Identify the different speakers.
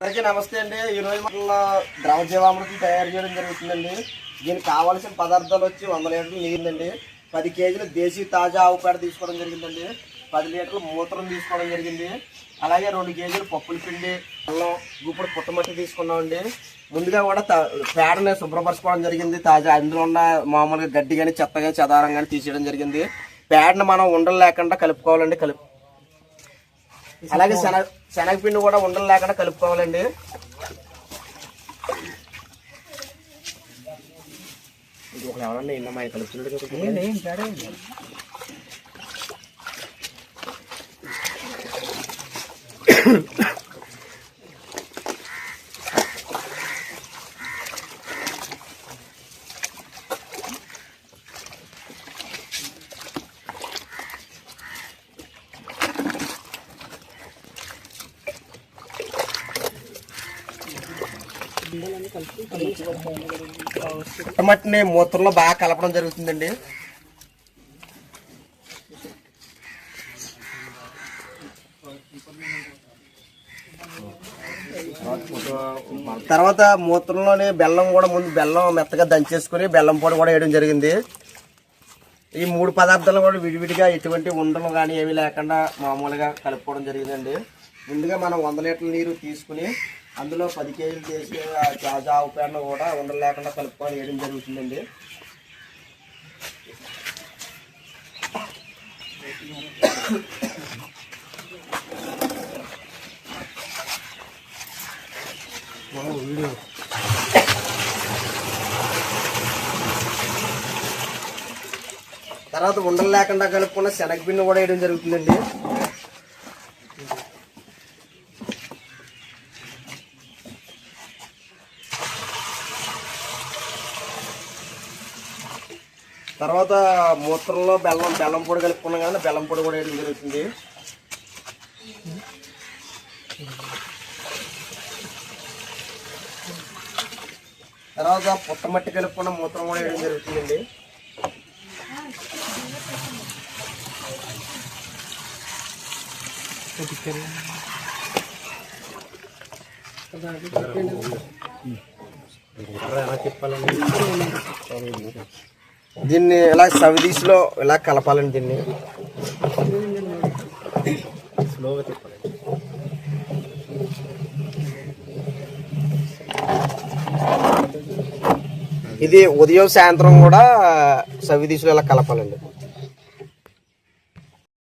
Speaker 1: అందరికీ నమస్తే అండి. ఈరోజు రోజు మన ద్రవ తయారు చేయడం జరుగుతుందండి. దీనికి కావాల్సిన పదార్థాలు వచ్చి వంద లీటర్లు నీరుందండి పది కేజీలు దేశీ తాజా ఆవు పేడ తీసుకోవడం జరిగిందండి. పది లీటర్లు మూత్రం తీసుకోవడం జరిగింది. అలాగే రెండు కేజీలు పప్పుల పిండి అల్లం గుప్పుడు పుట్టమట్టి తీసుకున్నామండి. ముందుగా కూడా పేడని శుభ్రపరచుకోవడం జరిగింది. తాజా అందులో ఉన్న మామూలుగా గడ్డి కానీ చెత్త కానీ చదారం కానీ తీసేయడం జరిగింది. పేడని మనం ఉండలు లేకుండా కలుపుకోవాలండి. కలుపు అలాగే శనగ శనగపిండి కూడా ఉండలు లేకుండా కలుపుకోవాలండి. ఇది ఒక ఎవరన్నా ఇన్న మా కలుపుతున్నాడు మట్టిని మూత్రంలో బాగా కలపడం జరుగుతుందండి. తర్వాత మూత్రంలోని బెల్లం కూడా ముందు బెల్లం మెత్తగా దంచేసుకుని బెల్లం పొడి కూడా వేయడం జరిగింది. ఈ మూడు పదార్థాలు కూడా విడివిడిగా ఎటువంటి ఉండలు కానీ ఏమీ లేకుండా మామూలుగా కలుపుకోవడం జరిగిందండి. ముందుగా మనం వంద లీటర్ల నీరు తీసుకుని అందులో పది కేజీలు చేసి జావు తాజా పేడను కూడా ఉండలేకుండా కలుపుకొని వేయడం జరుగుతుందండి. తర్వాత ఉండలు లేకుండా కలుపుకున్న శనగపిండి కూడా వేయడం జరుగుతుందండి. తర్వాత మూత్రంలో బెల్లం బెల్లం పొడి కలుపుకున్నాం కానీ బెల్లం పొడి కూడా వేయడం జరుగుతుంది. తర్వాత పుట్టమట్టి కలుపుకున్న మూత్రం కూడా వేయడం జరుగుతుందండి. దీన్ని ఇలా సవిదీసులో ఇలా కలపాలండి దీన్ని? స్లోగా తిప్పాలి ఇది ఉదయం సాయంత్రం కూడా సవిదీసులు ఇలా కలపాలండి?